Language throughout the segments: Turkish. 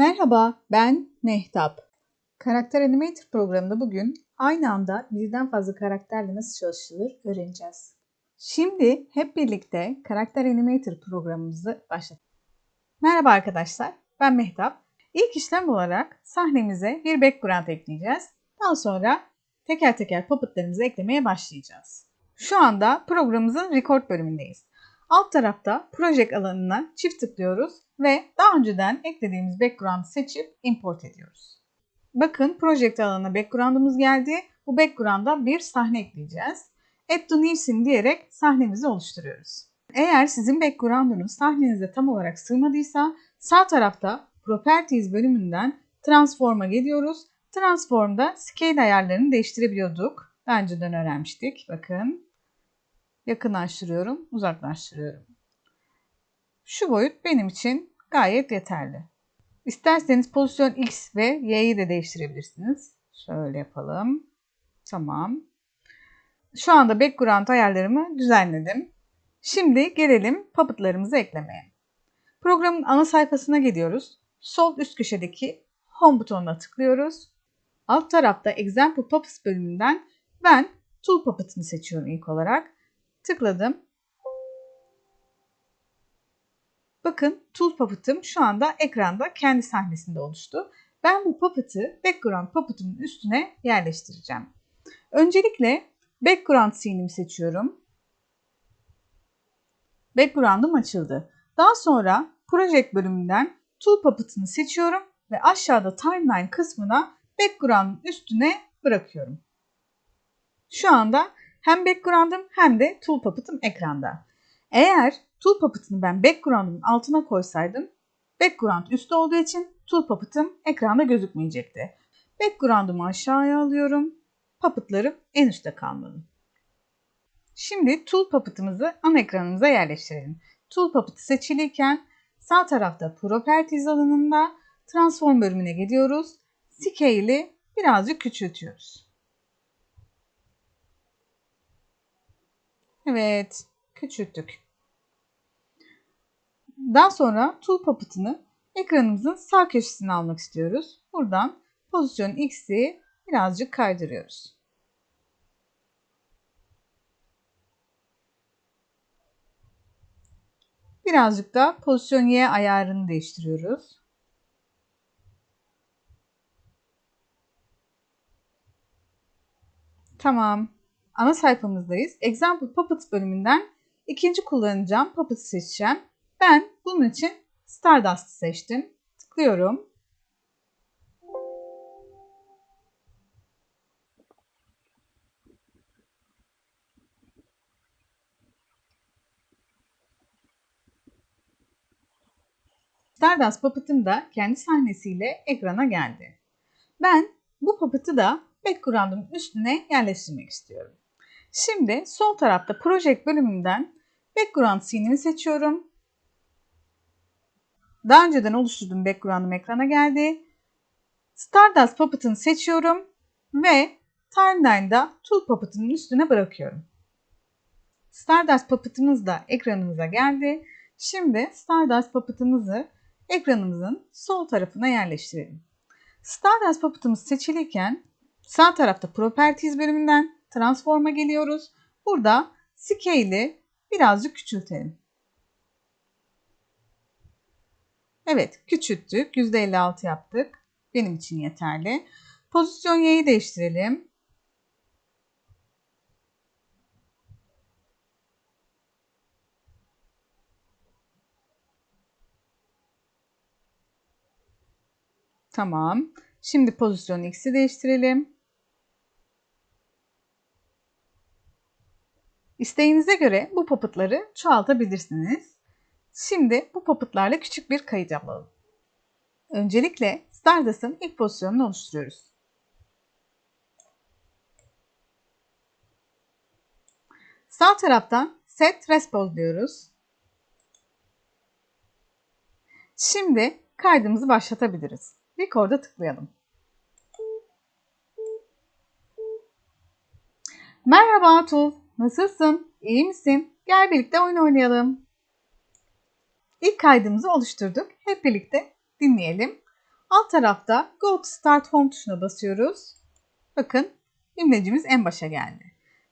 Merhaba, ben Mehtap. Karakter Animator programında bugün aynı anda birden fazla karakterle nasıl çalışılır öğreneceğiz. Şimdi hep birlikte Karakter Animator programımızı başlatalım. Merhaba arkadaşlar, ben Mehtap. İlk işlem olarak sahnemize bir background ekleyeceğiz. Daha sonra teker teker puppetlarımızı eklemeye başlayacağız. Şu anda programımızın record bölümündeyiz. Alt tarafta Project alanına çift tıklıyoruz ve daha önceden eklediğimiz background'ı seçip import ediyoruz. Bakın Project alanına background'ımız geldi. Bu background'a bir sahne ekleyeceğiz. Add to new scene diyerek sahnemizi oluşturuyoruz. Eğer sizin background'unuz sahnenize tam olarak sığmadıysa sağ tarafta Properties bölümünden Transform'a geliyoruz. Transform'da scale ayarlarını değiştirebiliyorduk. Daha önceden öğrenmiştik. Bakın yakınlaştırıyorum, uzaklaştırıyorum. Şu boyut benim için gayet yeterli. İsterseniz pozisyon X ve Y'yi de değiştirebilirsiniz. Şöyle yapalım. Tamam. Şu anda background ayarlarımı düzenledim. Şimdi gelelim puppetlarımızı eklemeye. Programın ana sayfasına gidiyoruz. Sol üst köşedeki Home butonuna tıklıyoruz. Alt tarafta Example Puppets bölümünden ben Tool Puppet'ını seçiyorum ilk olarak. Tıkladım. Bakın Tool Puppet'ım şu anda ekranda kendi sahnesinde oluştu. Ben bu puppet'ı background puppet'ımın üstüne yerleştireceğim. Öncelikle background scene'imi seçiyorum. Background'ım açıldı. Daha sonra Project bölümünden Tool Puppet'ını seçiyorum ve aşağıda Timeline kısmına background'ın üstüne bırakıyorum. Şu anda hem background'ım hem de Tool Puppet'ım ekranda. Eğer Tool Puppet'ını ben background'ımın altına koysaydım background üstte olduğu için Tool Puppet'ım ekranda gözükmeyecekti. Background'ımı aşağıya alıyorum. Puppet'larım en üstte kalmalı. Şimdi Tool Puppet'ımızı ana ekranımıza yerleştirelim. Tool Puppet seçiliyken sağ tarafta Properties alanında Transform bölümüne gidiyoruz. Scale'i birazcık küçültüyoruz. Evet, küçülttük. Daha sonra Tool Puppet'ını ekranımızın sağ köşesine almak istiyoruz. Buradan pozisyon X'i birazcık kaydırıyoruz. Birazcık da pozisyon Y ayarını değiştiriyoruz. Tamam. Ana sayfamızdayız. Example Puppets bölümünden ikinci kullanacağım Puppet'ı seçeceğim. Ben bunun için Stardust'ı seçtim. Tıklıyorum. Stardust Puppet'ım da kendi sahnesiyle ekrana geldi. Ben bu Puppet'ı da background'ın üstüne yerleştirmek istiyorum. Şimdi sol tarafta Project bölümünden background scene'imi seçiyorum. Daha önceden oluşturduğum background'ım ekrana geldi. Stardust Puppet'ını seçiyorum ve Timeline'da Tool Puppet'ın üstüne bırakıyorum. Stardust Puppet'ımız da ekranımıza geldi. Şimdi Stardust Puppet'ımızı ekranımızın sol tarafına yerleştirelim. Stardust Puppet'ımız seçilirken sağ tarafta Properties bölümünden Transform'a geliyoruz. Burada Scale'i birazcık küçültelim. Evet küçülttük. %56 yaptık. Benim için yeterli. Pozisyon Y'yi değiştirelim. Tamam. Şimdi pozisyon X'i değiştirelim. İsteğinize göre bu puppet'ları çoğaltabilirsiniz. Şimdi bu puppet'larla küçük bir kayıt yapalım. Öncelikle Stardust'ın ilk pozisyonunu oluşturuyoruz. Sağ taraftan Set Respose diyoruz. Şimdi kaydımızı başlatabiliriz. Record'a tıklayalım. Merhaba Tuğ, nasılsın? İyi misin? Gel birlikte oyun oynayalım. İlk kaydımızı oluşturduk. Hep birlikte dinleyelim. alt tarafta Go to Start Home tuşuna basıyoruz. Bakın imlecimiz en başa geldi.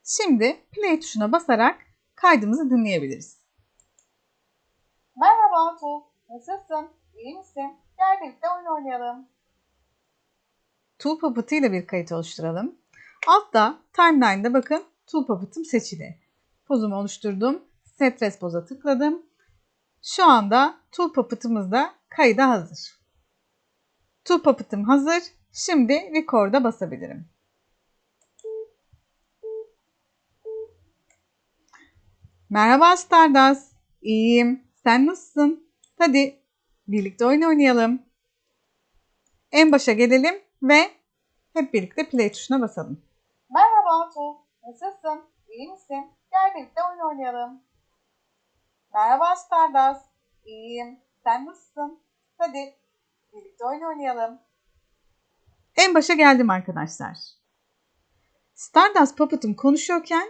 Şimdi Play tuşuna basarak kaydımızı dinleyebiliriz. Merhaba Tuğ. Nasılsın? İyi misin? Gel birlikte oyun oynayalım. Tool Puppet ile bir kayıt oluşturalım. Altta timeline'da bakın Tool Puppet'ım seçili. Pozumu oluşturdum. Set Respose'a tıkladım. Şu anda Tool Puppet'ımız da kayıda hazır. Tool Puppet'ım hazır. Şimdi Record'a basabilirim. Merhaba Stardust. İyiyim. Sen nasılsın? Hadi birlikte oyun oynayalım. En başa gelelim ve hep birlikte play tuşuna basalım. Merhaba Tuğ. Nasılsın? İyi misin? Gel birlikte oyun oynayalım. Merhaba Stardust. İyiyim. Sen nasılsın? Hadi birlikte oyun oynayalım. En başa geldim arkadaşlar. Stardust Puppet'ım konuşuyorken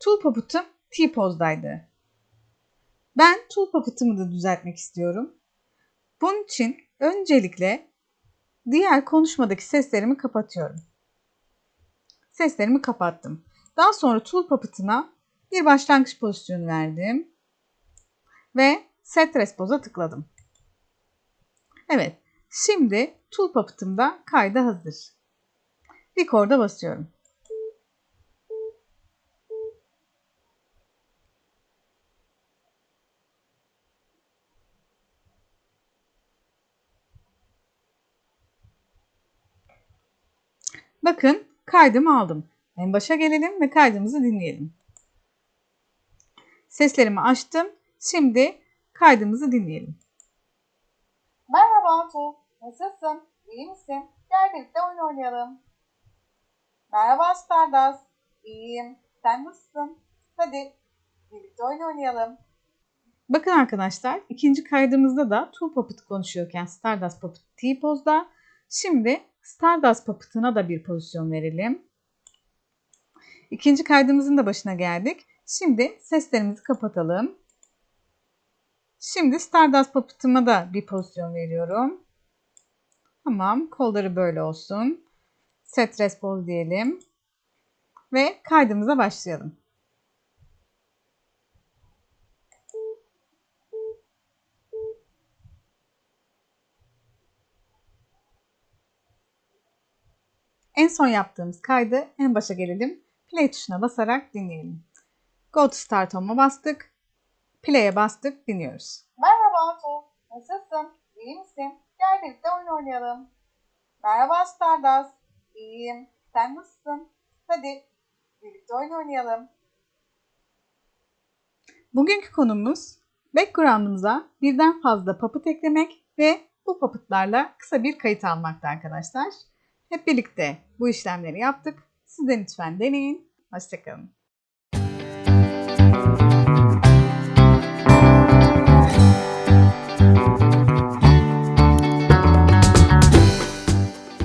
Tool Puppet'ım T-pose'daydı. Ben Tool Puppet'ımı da düzeltmek istiyorum. Bunun için öncelikle diğer konuşmadaki seslerimi kapatıyorum. Seslerimi kapattım. Daha sonra Tool Puppet'ına bir başlangıç pozisyonu verdim. Ve Set Respose'a tıkladım. Evet, şimdi Tool Puppet'ım da kayda hazır. Record'a basıyorum. Bakın kaydımı aldım. En başa gelelim ve kaydımızı dinleyelim. Seslerimi açtım. Şimdi kaydımızı dinleyelim. Merhaba Tuğ. Nasılsın? İyi misin? Gel birlikte oyun oynayalım. Merhaba Stardust. İyiyim. Sen nasılsın? Hadi birlikte oyun oynayalım. Bakın arkadaşlar ikinci kaydımızda da Tool Puppet konuşuyorken Stardust Puppet T-Pose'da. Şimdi Stardust Puppet'ına da bir pozisyon verelim. İkinci kaydımızın da başına geldik. Şimdi seslerimizi kapatalım. Şimdi Stardust Puppet'ıma da bir pozisyon veriyorum. Tamam. Kolları böyle olsun. Set Response diyelim. Ve kaydımıza başlayalım. En son yaptığımız kaydı en başa gelelim. Play tuşuna basarak dinleyelim. Go to Start Home'a bastık. Play'e bastık, dinliyoruz. Merhaba Tuğ. Nasılsın? İyi misin? Gel birlikte oyun oynayalım. Merhaba Stardust. İyiyim. Sen nasılsın? Hadi birlikte oyun oynayalım. Bugünkü konumuz background'ımıza birden fazla puppet eklemek ve bu puppet'larla kısa bir kayıt almakta arkadaşlar. Hep birlikte bu işlemleri yaptık. Siz de lütfen deneyin. Hoşçakalın.